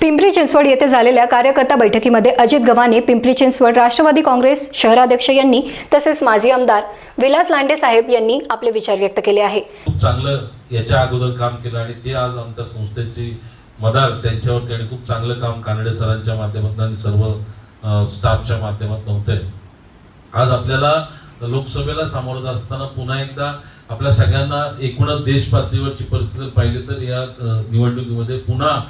पिंपरी चिंचवड येथे झालेल्या कार्यकर्ता बैठकीमध्ये अजित गव्हाणे पिंपरी चिंचवड राष्ट्रवादी काँग्रेस शहराध्यक्ष यांनी तसेच माजी आमदार विलास लांडे साहेब यांनी आपले विचार व्यक्त केले आहे. खूप चांगलं याच्या अगोदर काम केलं आणि ते आज आमच्या संस्थेची मदार त्यांच्यावर त्यांनी खूप चांगलं काम कानडे सरांच्या माध्यमातून आणि सर्व स्टाफच्या माध्यमातून होते आज आपल्याला लोकसभेला सामोरं जात असताना पुन्हा एकदा आपल्या सगळ्यांना एकूणच देश पातळीवरची परिस्थिती पाहिली तर या निवडणुकीमध्ये पुन्हा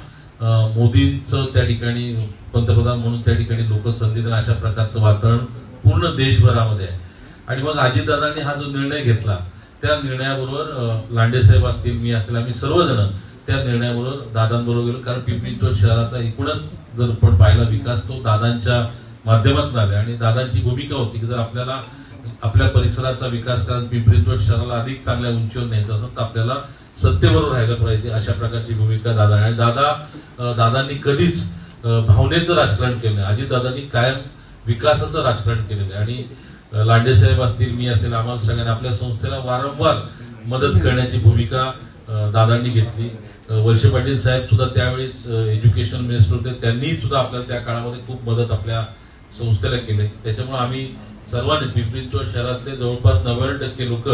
मोदींचं त्या ठिकाणी पंतप्रधान म्हणून त्या ठिकाणी लोक संधी तर अशा प्रकारचं वातावरण पूर्ण देशभरामध्ये आहे. आणि मग अजितदादांनी हा जो निर्णय घेतला त्या निर्णयाबरोबर लांडेसाहेब असतील मी असतील आम्ही सर्वजण त्या निर्णयाबरोबर दादांबरोबर गेलो. कारण पिंपरी चिंचवड शहराचा एकूणच जर आपण पाहिला विकास तो दादांच्या माध्यमातून आला आणि दादांची भूमिका होती की जर आपल्याला आपल्या परिसराचा विकास करत पिंपरी शहराला अधिक चांगल्या उंचीवर न्यायचं असेल तर आपल्याला सत्तेवर राहिलं पाहिजे अशा प्रकारची भूमिका दादा आणि दादा दादांनी कधीच भावनेचं राजकारण केलं नाही. अजितदादांनी कायम विकासाचं राजकारण केलेलं आहे आणि लांडे साहेब असतील मी असेल आम्हाला सगळ्यांना आपल्या संस्थेला वारंवार मदत करण्याची भूमिका दादांनी घेतली. अं, पाटील साहेब सुद्धा त्यावेळेस एज्युकेशन मिनिस्टर होते. त्यांनी सुद्धा आपल्याला त्या काळामध्ये खूप मदत आपल्या संस्थेला केली. त्याच्यामुळे आम्ही सर्वांनी पिंपरी चिंचवड शहरातले जवळपास नव्याण्णव टक्के लोक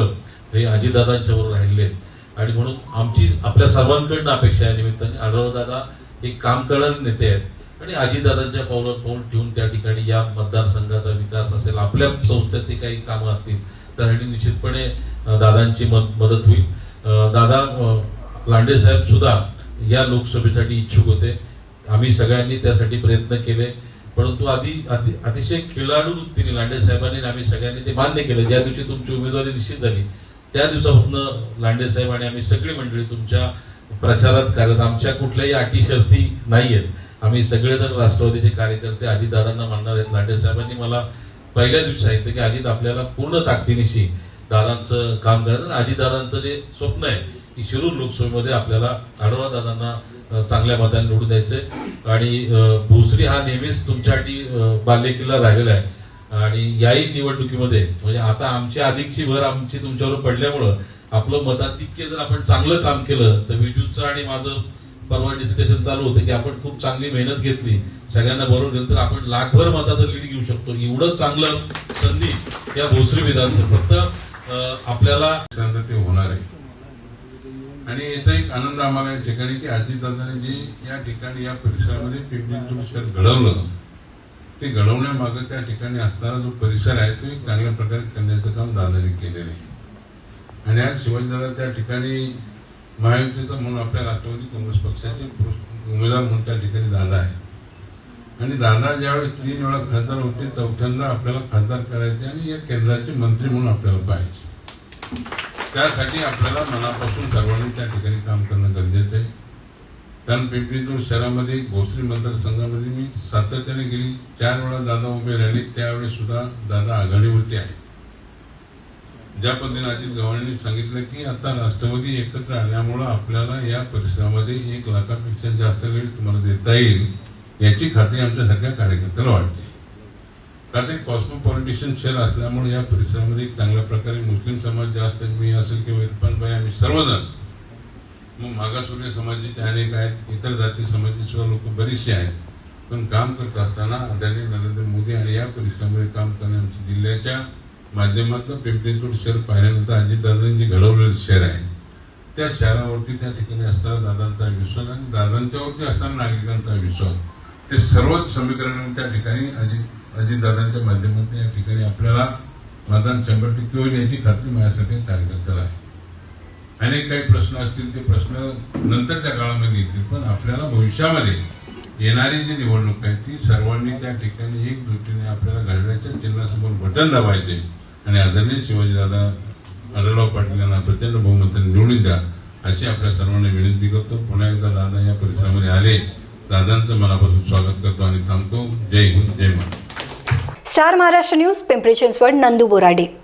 हे आजीदादांच्यावर राहिले आहेत. आणि म्हणून आमची आपल्या सर्वांकडनं अपेक्षा आहे निमित्ताने. आढळराव दादा एक काम करणारे नेते आहेत. आणि आजीदादांच्या पावलावर पाऊल ठेवून त्या ठिकाणी या मतदारसंघाचा विकास असेल आपल्या संस्थेतली काही कामं असतील त्यासाठी निश्चितपणे दादांची मदत होईल. दादा लांडे साहेब सुद्धा या लोकसभेसाठी इच्छुक होते. आम्ही सगळ्यांनी त्यासाठी प्रयत्न केले. परंतु आधी अतिशय खेळाडू वृत्तीने लांडे साहेबांनी आणि आम्ही सगळ्यांनी ते मान्य केलं. ज्या दिवशी तुमची उमेदवारी निश्चित झाली त्या दिवसापासून लांडे साहेब आणि आम्ही सगळी मंडळी तुमच्या प्रचारात कार्यरत. आमच्या कुठल्याही अटी शर्ती नाहीयेत. आम्ही सगळेजण राष्ट्रवादीचे कार्यकर्ते अजितदादांना मानणार आहेत. लांडे साहेबांनी मला पहिल्या दिवशी सांगितलं की अजित आपल्याला पूर्ण ताकदीनिशी दादांचं काम करायचं आणि अजितदादांचं जे स्वप्न आहे की शिरूर लोकसभेमध्ये आपल्याला आढळराव दादांना चांगल्या मताने निवडून द्यायचंय. आणि भोसरी हा नेहमीच तुमच्यासाठी अ, बालेकिल्ला राहिलेला आहे. आणि याही निवडणुकीमध्ये म्हणजे आता आमची अधिकची भर आमची तुमच्यावर पडल्यामुळं आपलं मताधिक्य जर आपण चांगलं काम केलं तर विजूचं आणि माझं परवा डिस्कशन चालू होतं की आपण खूप चांगली मेहनत घेतली. सगळ्यांना बरोबर गेलं तर आपण लाखभर मताचं लीड घेऊ शकतो. एवढं चांगलं संधी या भोसरी विधानसभा फक्त आपल्याला ते होणार आहे. आणि याचा एक आनंद आम्हाला या ठिकाणी की अजितदादाने जे या ठिकाणी या परिसरामध्ये पिंपरी घडवलं ते घडवण्यामागं त्या ठिकाणी असणारा जो परिसर आहे तो एक चांगल्या प्रकारे करण्याचं काम दादाने केलेलं आहे. आणि आज शिवाजीदादा त्या ठिकाणी महायुतीचा म्हणून आपल्या राष्ट्रवादी काँग्रेस पक्षाचे उमेदवार म्हणून त्या ठिकाणी दादा आहे. आणि दादा ज्यावेळेस तीन वेळा खासदार होते चौथ्यांदा आपल्याला खासदार करायचे आणि या केंद्राचे मंत्री म्हणून आपल्याला पाहिजे त्यासाठी आपल्याला मनापासून सर्वांनी त्या ठिकाणी काम करणं गरजेचं आहे. कारण पिंपरीतून शहरामध्ये भोसरी मतदारसंघामध्ये मी सातत्याने गेली. चार वेळा दादा उभे राहिले. त्यावेळेस सुद्धा दादा आघाडीवरती आहे. ज्या पद्धतीने अजित गव्हाणेंनी सांगितलं की आता राष्ट्रवादी एकत्र आल्यामुळं आपल्याला या परिसरामध्ये एक लाखापेक्षा जास्त वेळ तुम्हाला देता येईल याची खात्री आमच्या सगळ्या कार्यकर्त्याला वाटते. कारण एक कॉस्मोपॉलिटिशियन शहर असल्यामुळे या परिसरामध्ये चांगल्या प्रकारे मुस्लिम समाज जास्त मी असेल किंवा इरफानबाई आम्ही सर्वजण मग मागासवर्गीय समाजाचे अनेक आहेत इतर जाती समाजाचे सुद्धा लोक बरीचसे आहेत. पण काम करत असताना आदरणीय नरेंद्र मोदी आणि या परिसरामध्ये काम करणे आमच्या जिल्ह्याच्या माध्यमातून पिंपरीचोड शहर पाहिल्यानंतर अजितदादांनी घडवलेलं शहर आहे. त्या शहरावरती त्या ठिकाणी असणारा दादांचा विश्वास आणि दादांच्यावरती असणारा नागरिकांचा विश्वास ते सर्वच समीकरण त्या ठिकाणी अजित अजितदादांच्या माध्यमातून या ठिकाणी आपल्याला मतदान शंभर टक्के होईल याची खात्री माझ्यासाठी कार्यकर्त्याला आहे. अनेक काही प्रश्न असतील ते प्रश्न नंतरच्या काळामध्ये येतील पण आपल्याला भविष्यामध्ये येणारी जी निवडणूक आहे ती सर्वांनी त्या ठिकाणी एकजुटीने आपल्याला घड्याळ्याच्या चिन्हासमोर बटन दाबायचे. आणि आदरणीय शिवाजीदादा आढळराव पाटील यांना प्रचंड बहुमताने निवडून द्या अशी आपल्या सर्वांना विनंती करतो. पुन्हा एकदा दादा या परिसरामध्ये आले. दादांचं मनापासून स्वागत करतो आणि थांबतो. जय हिंद जय Maharashtra. Star Maharashtra news Pimpri Chinchwad Nandu Borade.